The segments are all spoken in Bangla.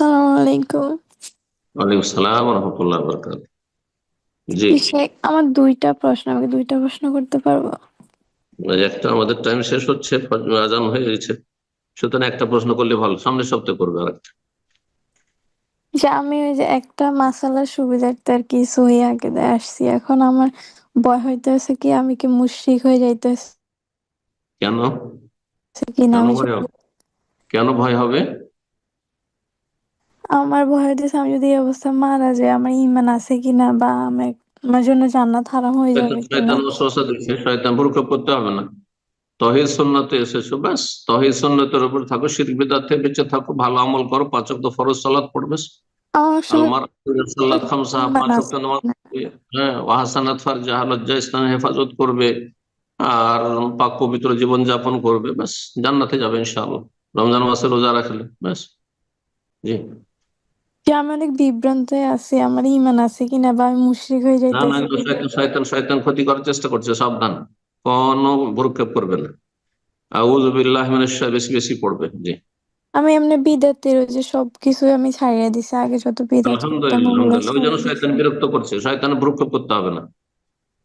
আসসালামু আলাইকুম ওয়ালাইকুম সালাম রহমতুল্লাহ বরকাত জি। শেখ আমার দুইটা প্রশ্ন আমাকে দুইটা প্রশ্ন করতে পারব? একটা আমাদের টাইম শেষ হচ্ছে আজান হয়ে গেছে। সুতরাং একটা প্রশ্ন করলে ভালো সামনের সপ্তাহে করবে আর একটা যে আমি ওই যে একটা মাসালার সুবিধার্থে আর কি সহি আকিদায় আসছি এখন আমার ভয় হইতেছে কি আমি কি মুশরিক হয়ে যাইতেছে? কেন? কি না কেন ভয় হবে? আমার ভয় হইতেছে আমি যদি এই অবস্থা মারা যাই আমার ইমান আছে কিনা বা আমি আমার জন্য জান্নাত হারাম হয়ে যাবে শয়তান ওসওয়াসা দিচ্ছে শয়তান ভুরুক্ষেপ করতে হবে না। তহিদ সুন্নতে এসেছ ব্যাস। তহিদ সুন্নতের উপর থাকো শিরক বিদাত থেকে বেঁচে থাকো ভালো আমল করো পাঁচ ওয়াক্ত ফরজ সালাত পড়বে আমার আসলে খামসা পাঁচ ওয়াক্ত নামাজ হ্যাঁ ওয়াহাসানাত ফারজা লজ্জা স্থানে হেফাজত করবে আর পাক পবিত্র জীবন যাপন করবে ব্যাস। জান্নাতে যাবে ইনশাআল্লাহ। রমজান মাসে রোজা রাখলে ব্যাস। জি। যে আমি অনেক বিভ্রান্ত হয়ে আছি আমার ইমান আছে কিনা বা আমি মুশরিক হয়ে না না যাইতেছি এগুলো শয়তান শয়তান শয়তান ক্ষতি করার চেষ্টা করছে সাবধান। কোনো ভ্রুক্ষেপ করবে না। আউযুবিল্লাহি মিনাশ শাইতানির বেশি বেশি পড়বে জি। আমি এমনি বিদাতের ওই যে সবকিছু আমি ছাড়িয়ে দিছি আগে যত বিদাত আলহামদুলিল্লাহ ওই জন্য শয়তান বিরক্ত করছে। শয়তান ভ্রুক্ষেপ করতে হবে না।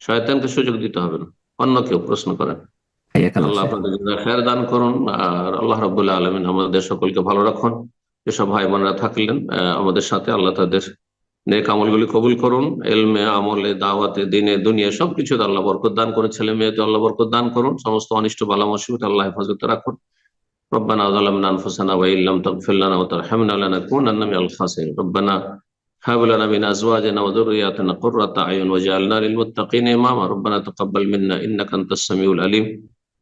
শয়তানকে সুযোগ দিতে হবে না। অন্য কেউ প্রশ্ন করেন আল্লাহ আপনাদের খেয়ার দান করুন আর আল্লাহ রাবুল্লাহ আলমিন আমাদের সকলকে ভালো রাখুন। যেসব ভাই বোনেরা থাকলেন আহ, আমাদের সাথে আল্লাহ তাদের নেক আমলগুলি কবুল করুন এলমে আমলে দাওয়াতে দিনে দুনিয়া সবকিছুতে আল্লাহ বরকত দান করুন ছেলে মেয়েতে আল্লাহ বরকত দান করুন সমস্ত অনিষ্ট বালা মুসিবত আল্লাহ হেফাজতে রাখুন ربنا ظلمنا انفسنا وان لم تغفر لنا وترحمنا لنكونن من الخاسرين ربنا هب لنا من ازواجنا وذرياتنا قرة اعين واجعلنا للمتقين اماما ربنا تقبل منا انك انت السميع العليم